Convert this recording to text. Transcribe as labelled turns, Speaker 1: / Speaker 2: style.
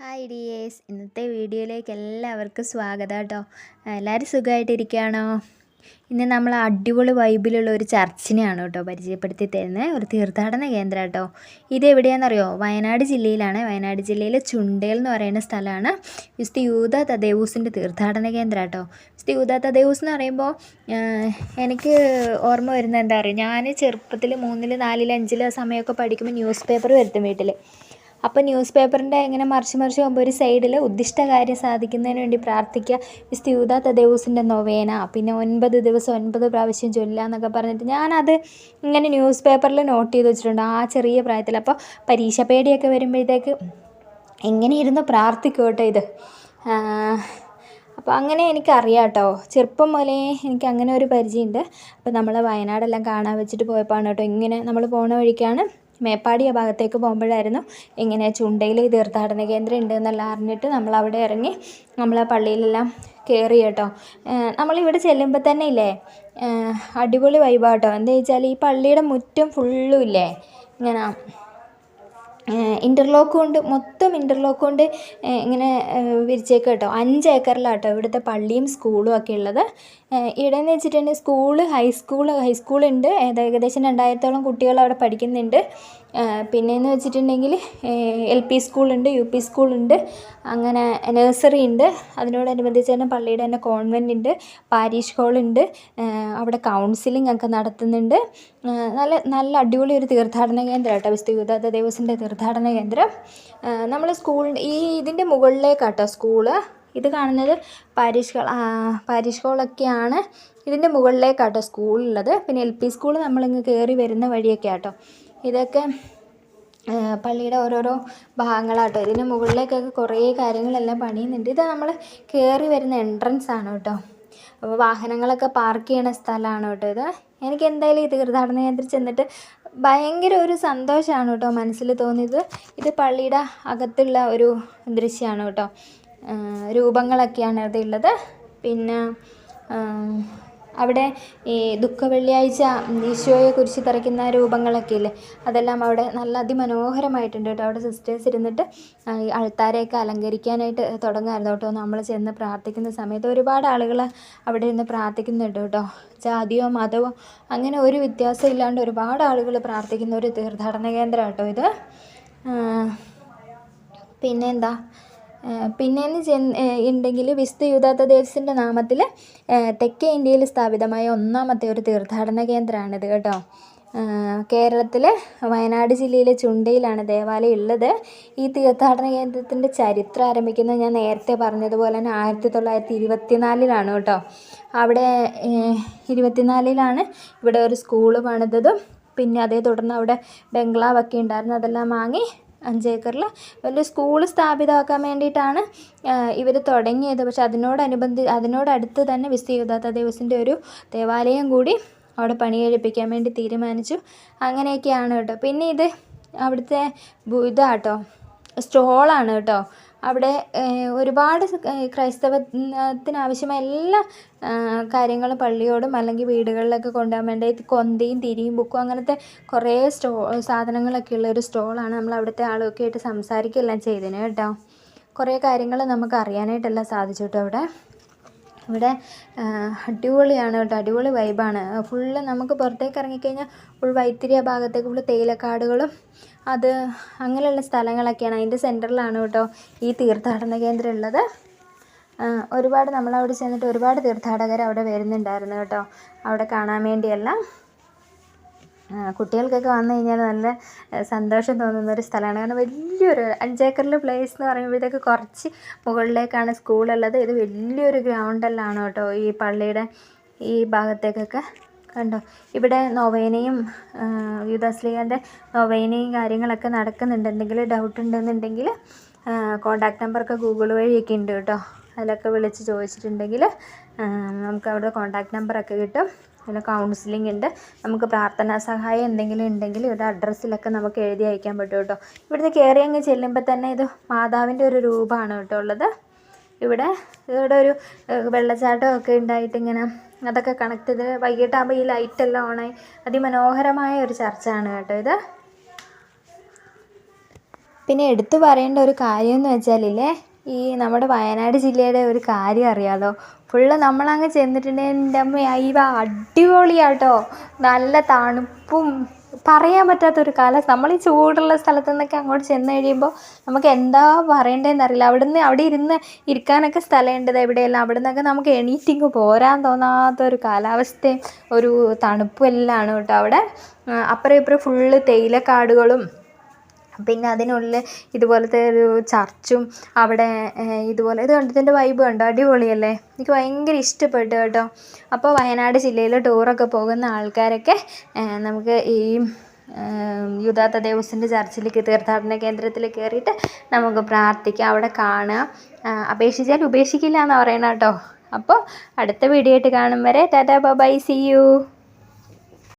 Speaker 1: Hi dears. ഇന്നത്തെ വീഡിയോയിലേക്ക് എല്ലാവർക്കും സ്വാഗതം കേട്ടോ. എല്ലാവരും സുഖമായിട്ടിരിക്കുകയാണോ? ഇന്ന് നമ്മൾ അടിപൊളി വൈബിലുള്ള ഒരു ചർച്ചിനെയാണ് കേട്ടോ പരിചയപ്പെടുത്തി തരുന്നത്. ഒരു തീർത്ഥാടന കേന്ദ്രം കേട്ടോ. ഇത് എവിടെയാണെന്നറിയോ? വയനാട് ജില്ലയിലാണ്. വയനാട് ജില്ലയിലെ ചുണ്ടേൽ എന്ന് പറയുന്ന സ്ഥലമാണ് വിസ്തു യൂത തദേവൂസിന്റെ തീർത്ഥാടന കേന്ദ്രം കേട്ടോ. വിസ്തു യൂത തദേവൂസ് എന്ന് പറയുമ്പോൾ എനിക്ക് ഓർമ്മ വരുന്നത് എന്താ പറയുക ഞാൻ ചെറുപ്പത്തിൽ മൂന്നിൽ നാലിൽ അഞ്ചിൽ സമയമൊക്കെ പഠിക്കുമ്പോൾ ന്യൂസ് പേപ്പർ വരുത്തും വീട്ടിൽ അപ്പോൾ ന്യൂസ് പേപ്പറിന്റെ ഇങ്ങനെ മറിച്ച് മറിച്ച് പോകുമ്പോൾ ഒരു സൈഡിൽ ഉദ്ദിഷ്ട കാര്യം സാധിക്കുന്നതിന് വേണ്ടി പ്രാർത്ഥിക്കുക വിസ്തു യൂത തദേവൂസിന്റെ നൊവേന. പിന്നെ ഒൻപത് ദിവസം ഒൻപത് പ്രാവശ്യം ചൊല്ലുക എന്നൊക്കെ പറഞ്ഞിട്ട് ഞാനത് ഇങ്ങനെ ന്യൂസ് പേപ്പറിൽ നോട്ട് ചെയ്ത് വെച്ചിട്ടുണ്ട്. ആ ചെറിയ പ്രായത്തിൽ അപ്പോൾ പരീക്ഷ പേടിയൊക്കെ വരുമ്പോഴത്തേക്ക് എങ്ങനെ ഇരുന്ന് പ്രാർത്ഥിക്കും കേട്ടോ ഇത്? അപ്പോൾ അങ്ങനെ എനിക്കറിയാം കേട്ടോ. ചെറുപ്പം മുതലേ എനിക്ക് അങ്ങനെ ഒരു പരിചയമുണ്ട്. അപ്പോൾ നമ്മൾ വയനാടെല്ലാം കാണാൻ വെച്ചിട്ട് പോയപ്പോഴാണ് കേട്ടോ ഇങ്ങനെ നമ്മൾ പോണ വഴിക്കാണ്. മേപ്പാടി ആ ഭാഗത്തേക്ക് പോകുമ്പോഴായിരുന്നു ഇങ്ങനെ ചുണ്ടയിൽ തീർത്ഥാടന കേന്ദ്രം ഉണ്ട് എന്നെല്ലാം അറിഞ്ഞിട്ട് നമ്മൾ അവിടെ ഇറങ്ങി നമ്മൾ ആ പള്ളിയിലെല്ലാം കയറി കേട്ടോ. നമ്മളിവിടെ ചെല്ലുമ്പോൾ തന്നെ ഇല്ലേ? അടിപൊളി വൈബാട്ടോ എന്താ വെച്ചാൽ ഈ പള്ളിയുടെ മുറ്റം ഫുള്ളും ഇല്ലേ? ഇങ്ങനെ ഇന്റർലോക്ക് കൊണ്ട് മൊത്തം ഇന്റർലോക്ക് കൊണ്ട് ഇങ്ങനെ വിരിച്ചേക്ക് കേട്ടോ. അഞ്ച് ഏക്കറിലാട്ടോ ഇവിടുത്തെ പള്ളിയും സ്കൂളും ഒക്കെ ഉള്ളത്. ഇവിടെ എന്ന് വെച്ചിട്ടുണ്ടെങ്കിൽ സ്കൂൾ ഹൈസ്കൂൾ ഹൈസ്കൂളുണ്ട് ഏകദേശം രണ്ടായിരത്തോളം കുട്ടികൾ അവിടെ പഠിക്കുന്നുണ്ട്. പിന്നെയെന്ന് വെച്ചിട്ടുണ്ടെങ്കിൽ എൽ പി സ്കൂളുണ്ട് യു പി സ്കൂളുണ്ട് അങ്ങനെ നഴ്സറി ഉണ്ട്. അതിനോടനുബന്ധിച്ച് തന്നെ പള്ളിയുടെ തന്നെ കോൺവെന്റ് ഉണ്ട് പാരീഷ് ഹോളുണ്ട് അവിടെ കൗൺസിലിംഗ് ഒക്കെ നടത്തുന്നുണ്ട്. നല്ല നല്ല അടിപൊളി ഒരു തീർത്ഥാടന കേന്ദ്രം കേട്ടോ വിസ്തു യൂദാത്ത ദേവസിന്റെ തീർത്ഥാടന കേന്ദ്രം. നമ്മൾ സ്കൂൾ ഈ ഇതിന്റെ മുകളിലേക്കാട്ടോ സ്കൂൾ. ഇത് കാണുന്നത് പാരീഷ് ഹോൾ പാരീഷ് ഹോളൊക്കെയാണ് ഇതിന്റെ മുകളിലേക്കാട്ടോ സ്കൂളുള്ളത്. പിന്നെ എൽ പി സ്കൂൾ നമ്മളിങ്ങ് കയറി വരുന്ന വഴിയൊക്കെ ആട്ടോ ഇതൊക്കെ പള്ളിയുടെ ഓരോരോ ഭാഗങ്ങളാട്ടോ. ഇതിന് മുകളിലേക്കൊക്കെ കുറേ കാര്യങ്ങളെല്ലാം പണിയുന്നുണ്ട്. ഇത് നമ്മൾ കയറി വരുന്ന എൻട്രൻസ് ആണ് കേട്ടോ. അപ്പോൾ വാഹനങ്ങളൊക്കെ പാർക്ക് ചെയ്യണ സ്ഥലമാണ് കേട്ടോ ഇത്. എനിക്ക് എന്തായാലും ഈ തീർത്ഥാടന കേന്ദ്രം ചെന്നിട്ട് ഭയങ്കര ഒരു സന്തോഷമാണ് കേട്ടോ മനസ്സിൽ തോന്നിയത്. ഇത് പള്ളിയുടെ അകത്തുള്ള ഒരു ദൃശ്യമാണ് കേട്ടോ. രൂപങ്ങളൊക്കെയാണ് അതിലുള്ളത് പിന്നെ അവിടെ ഈ ദുഃഖ വെള്ളിയാഴ്ച ഈശോയെ കുറിച്ച് തറയ്ക്കുന്ന രൂപങ്ങളൊക്കെ ഇല്ലേ? അതെല്ലാം അവിടെ നല്ല അതിമനോഹരമായിട്ടുണ്ട് കേട്ടോ. അവിടെ സിസ്റ്റേഴ്സ് ഇരുന്നിട്ട് ഈ അൾത്താരെയൊക്കെ അലങ്കരിക്കാനായിട്ട് തുടങ്ങായിരുന്നു കേട്ടോ. നമ്മൾ ചെന്ന് പ്രാർത്ഥിക്കുന്ന സമയത്ത് ഒരുപാട് ആളുകൾ അവിടെ ഇരുന്ന് പ്രാർത്ഥിക്കുന്നുണ്ട് കേട്ടോ. ജാതിയോ മതമോ അങ്ങനെ ഒരു വ്യത്യാസം ഇല്ലാണ്ട് ഒരുപാട് ആളുകൾ പ്രാർത്ഥിക്കുന്ന ഒരു തീർത്ഥാടന കേന്ദ്രം കേട്ടോ ഇത്. പിന്നെ എന്താ പിന്നെയെന്ന് ഉണ്ടെങ്കിൽ വിശുദ്ധ യൂദാത്തദേവസിന്റെ നാമത്തിൽ തെക്കേ ഇന്ത്യയിൽ സ്ഥാപിതമായ ഒന്നാമത്തെ ഒരു തീർത്ഥാടന കേന്ദ്രമാണിത് കേട്ടോ. കേരളത്തിൽ വയനാട് ജില്ലയിലെ ചുണ്ടയിലാണ് ദേവാലയം ഉള്ളത് ഈ തീർത്ഥാടന കേന്ദ്രത്തിന്റെ ചരിത്രം ആരംഭിക്കുന്നത് ഞാൻ നേരത്തെ പറഞ്ഞതുപോലെ തന്നെ ആയിരത്തി തൊള്ളായിരത്തി ഇരുപത്തിനാലിലാണ് കേട്ടോ. അവിടെ ഇരുപത്തിനാലിലാണ് ഇവിടെ ഒരു സ്കൂൾ പണിതതും പിന്നെ അതേ തുടർന്ന് അവിടെ ബംഗ്ലാവൊക്കെ ഉണ്ടായിരുന്നു അതെല്ലാം വാങ്ങി അഞ്ചേക്കറിൽ വലിയ സ്കൂൾ സ്ഥാപിതമാക്കാൻ വേണ്ടിയിട്ടാണ് ഇവർ തുടങ്ങിയത്. പക്ഷെ അതിനോടനുബന്ധി അതിനോടടുത്ത് തന്നെ വിശ്വയുദാത്ത ദേവസിന്റെ ഒരു ദേവാലയം കൂടി അവിടെ പണി കഴിപ്പിക്കാൻ വേണ്ടി തീരുമാനിച്ചു. അങ്ങനെയൊക്കെയാണ് കേട്ടോ. പിന്നെ ഇത് അവിടുത്തെ ഇതാട്ടോ സ്റ്റോളാണ് കേട്ടോ. അവിടെ ഒരുപാട് ക്രൈസ്തവത്തിനാവശ്യമായ എല്ലാ കാര്യങ്ങളും പള്ളിയോടും അല്ലെങ്കിൽ വീടുകളിലൊക്കെ കൊണ്ടുപോകാൻ വേണ്ടി കൊന്തയും തിരിയും ബുക്കും അങ്ങനത്തെ കുറേ സ്റ്റോ സാധനങ്ങളൊക്കെ ഉള്ള ഒരു സ്റ്റോളാണ് നമ്മൾ അവിടുത്തെ ആളൊക്കെ ആയിട്ട് സംസാരിക്കുകയെല്ലാം ചെയ്തതിന് കേട്ടോ. കുറേ കാര്യങ്ങൾ നമുക്ക് അറിയാനായിട്ടെല്ലാം സാധിച്ചു കേട്ടോ അവിടെ. ഇവിടെ അടിപൊളിയാണ് കേട്ടോ അടിപൊളി വൈബാണ് ഫുള്ള് നമുക്ക് പുറത്തേക്ക് ഇറങ്ങിക്കഴിഞ്ഞാൽ ഫുൾ വൈത്തിരി ആ ഭാഗത്തേക്ക് ഫുള്ള് തേയിലക്കാടുകളും അത് അങ്ങനെയുള്ള സ്ഥലങ്ങളൊക്കെയാണ്. അതിന്റെ സെന്ററിലാണ് കേട്ടോ ഈ തീർത്ഥാടന കേന്ദ്രം ഉള്ളത്. ഒരുപാട് നമ്മളവിടെ ചെന്നിട്ട് ഒരുപാട് തീർത്ഥാടകർ അവിടെ വരുന്നുണ്ടായിരുന്നു കേട്ടോ. അവിടെ കാണാൻ വേണ്ടിയെല്ലാം. കുട്ടികൾക്കൊക്കെ വന്നു കഴിഞ്ഞാൽ നല്ല സന്തോഷം തോന്നുന്ന ഒരു സ്ഥലമാണ്. കാരണം വലിയൊരു അഞ്ചേക്കറിൽ പ്ലേസ് എന്ന് പറയുമ്പോഴത്തേക്ക് കുറച്ച് മുകളിലേക്കാണ് സ്കൂളുള്ളത്. ഇത് വലിയൊരു ഗ്രൗണ്ടെല്ലാം കേട്ടോ ഈ പള്ളിയുടെ ഈ ഭാഗത്തേക്കൊക്കെ. കണ്ടോ? ഇവിടെ നൊവേനയും യുദാസ്ലിഖാന്റെ നൊവേനയും കാര്യങ്ങളൊക്കെ നടക്കുന്നുണ്ട് എന്തെങ്കിലും ഡൗട്ട് ഉണ്ടെന്നുണ്ടെങ്കിൽ കോണ്ടാക്ട് നമ്പറൊക്കെ ഗൂഗിൾ വഴിയൊക്കെ ഉണ്ട് കേട്ടോ. അതിലൊക്കെ വിളിച്ച് ചോദിച്ചിട്ടുണ്ടെങ്കിൽ നമുക്ക് അവിടെ കോൺടാക്റ്റ് നമ്പറൊക്കെ കിട്ടും. പിന്നെ കൗൺസിലിംഗ് ഉണ്ട്. നമുക്ക് പ്രാർത്ഥനാ സഹായം എന്തെങ്കിലും ഉണ്ടെങ്കിൽ ഇവിടെ അഡ്രസ്സിലൊക്കെ നമുക്ക് എഴുതി അയക്കാൻ പറ്റും കേട്ടോ. ഇവിടുന്ന് കയറി അങ്ങ് ചെല്ലുമ്പോൾ തന്നെ ഇത് മാതാവിന്റെ ഒരു രൂപമാണ് കേട്ടോ ഉള്ളത്. ഇവിടെ ഇവിടെ ഒരു വെള്ളച്ചാട്ടമൊക്കെ ഉണ്ടായിട്ട് ഇങ്ങനെ അതൊക്കെ കണക്ട് ചെയ്ത് വൈകിട്ടാകുമ്പോൾ ഈ ലൈറ്റെല്ലാം ഓണായി അതിമനോഹരമായ ഒരു ചർച്ചയാണ് കേട്ടോ ഇത്. പിന്നെ എടുത്തു പറയേണ്ട ഒരു കാര്യം എന്ന് വെച്ചാലില്ലേ ഈ നമ്മുടെ വയനാട് ജില്ലയുടെ ഒരു കാര്യം അറിയാമല്ലോ ഫുള്ള് നമ്മളങ്ങ് ചെന്നിട്ടുണ്ടെങ്കിൽ അമ്മ ഈ അടിപൊളിയാട്ടോ. നല്ല തണുപ്പും പറയാൻ പറ്റാത്തൊരു കാല നമ്മൾ ഈ ചൂടുള്ള സ്ഥലത്തു നിന്നൊക്കെ അങ്ങോട്ട് ചെന്ന് കഴിയുമ്പോൾ നമുക്ക് എന്താ പറയേണ്ടതെന്ന് അറിയില്ല. അവിടുന്ന് അവിടെ ഇരുന്ന് ഇരിക്കാനൊക്കെ സ്ഥലമുണ്ട് എവിടെയെല്ലാം അവിടെ നിന്നൊക്കെ നമുക്ക് എണീറ്റിങ് പോരാൻ തോന്നാത്തൊരു കാലാവസ്ഥയും ഒരു തണുപ്പും എല്ലാം ആണ് കേട്ടോ അവിടെ. അപ്പുറം ഇപ്പുറം ഫുള്ള് തേയിലക്കാടുകളും പിന്നെ അതിനുള്ളിൽ ഇതുപോലത്തെ ഒരു ചർച്ചും അവിടെ ഇതുപോലെ ഇത് കണ്ടോ ഇതിന്റെ വൈബ് കണ്ടോ? അടിപൊളിയല്ലേ? എനിക്ക് ഭയങ്കര ഇഷ്ടപ്പെട്ടു കേട്ടോ. അപ്പോൾ വയനാട് ജില്ലയിൽ ടൂറൊക്കെ പോകുന്ന ആൾക്കാരൊക്കെ നമുക്ക് ഈ യുദാത്ത തദേവുസിന്റെ ചർച്ചിലേക്ക് തീർത്ഥാടന കേന്ദ്രത്തിൽ കയറിയിട്ട് നമുക്ക് പ്രാർത്ഥിക്കാം അവിടെ കാണുക അപേക്ഷിച്ചാൽ ഉപേക്ഷിക്കില്ല എന്ന് പറയണം കേട്ടോ. അപ്പോൾ അടുത്ത വീഡിയോ ആയിട്ട് കാണും വരെ. Tata bye C U